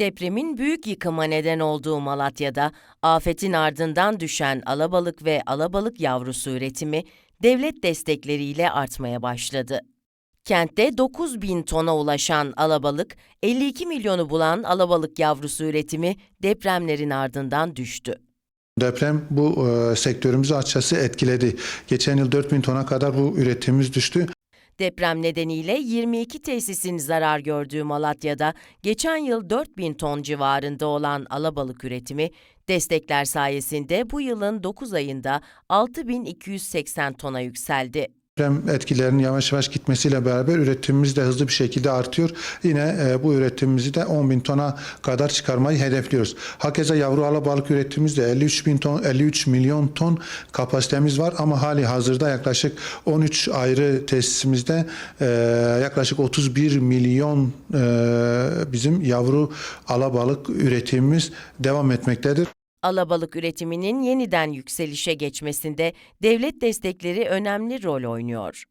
Depremin büyük yıkıma neden olduğu Malatya'da afetin ardından düşen alabalık ve alabalık yavrusu üretimi devlet destekleriyle artmaya başladı. Kentte 9 bin tona ulaşan alabalık, 52 milyonu bulan alabalık yavrusu üretimi depremlerin ardından düştü. Deprem bu e, sektörümüzü açıkçası etkiledi. Geçen yıl 4000 tona kadar bu üretimimiz düştü. Deprem nedeniyle 22 tesisin zarar gördüğü Malatya'da geçen yıl 4000 ton civarında olan alabalık üretimi destekler sayesinde bu yılın 9 ayında 6280 tona yükseldi. Deprem etkilerinin yavaş yavaş gitmesiyle beraber üretimimiz de hızlı bir şekilde artıyor. Yine e, bu üretimimizi de 10 bin tona kadar çıkarmayı hedefliyoruz. Hakeza yavru alabalık üretimimiz de 53 bin ton, 53 milyon ton kapasitemiz var ama hali hazırda yaklaşık 13 ayrı tesisimizde e, yaklaşık 31 milyon e, bizim yavru alabalık üretimimiz devam etmektedir. Alabalık üretiminin yeniden yükselişe geçmesinde devlet destekleri önemli rol oynuyor.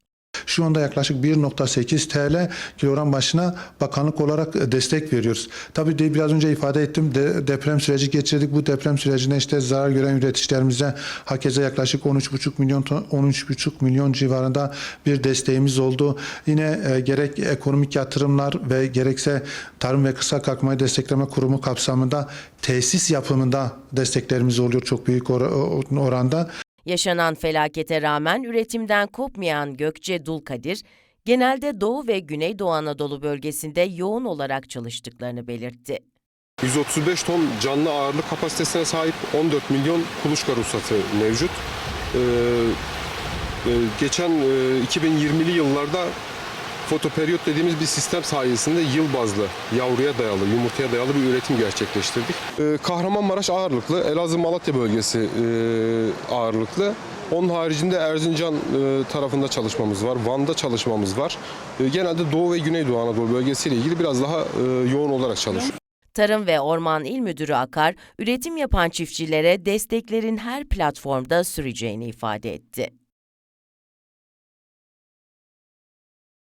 Şu anda yaklaşık 1.8 TL kilogram başına bakanlık olarak destek veriyoruz. Tabii de biraz önce ifade ettim de, deprem süreci geçirdik. Bu deprem sürecinde işte zarar gören üreticilerimize hakeza yaklaşık 13,5 milyon ton, 13,5 milyon civarında bir desteğimiz oldu. Yine e, gerek ekonomik yatırımlar ve gerekse tarım ve kısa kalkmayı destekleme kurumu kapsamında tesis yapımında desteklerimiz oluyor çok büyük or- oranda. Yaşanan felakete rağmen üretimden kopmayan Gökçe Dulkadir, genelde Doğu ve Güneydoğu Anadolu bölgesinde yoğun olarak çalıştıklarını belirtti. 135 ton canlı ağırlık kapasitesine sahip 14 milyon kuluçka ruhsatı mevcut. Ee, e, geçen e, 2020'li yıllarda fotoperiyot dediğimiz bir sistem sayesinde yıl bazlı yavruya dayalı, yumurtaya dayalı bir üretim gerçekleştirdik. Ee, Kahramanmaraş ağırlıklı, Elazığ Malatya bölgesi e, ağırlıklı. Onun haricinde Erzincan e, tarafında çalışmamız var, Van'da çalışmamız var. E, genelde Doğu ve Güneydoğu Anadolu bölgesiyle ilgili biraz daha yoğun olarak çalışıyoruz. Tarım ve Orman İl Müdürü Akar, üretim yapan çiftçilere desteklerin her platformda süreceğini ifade etti.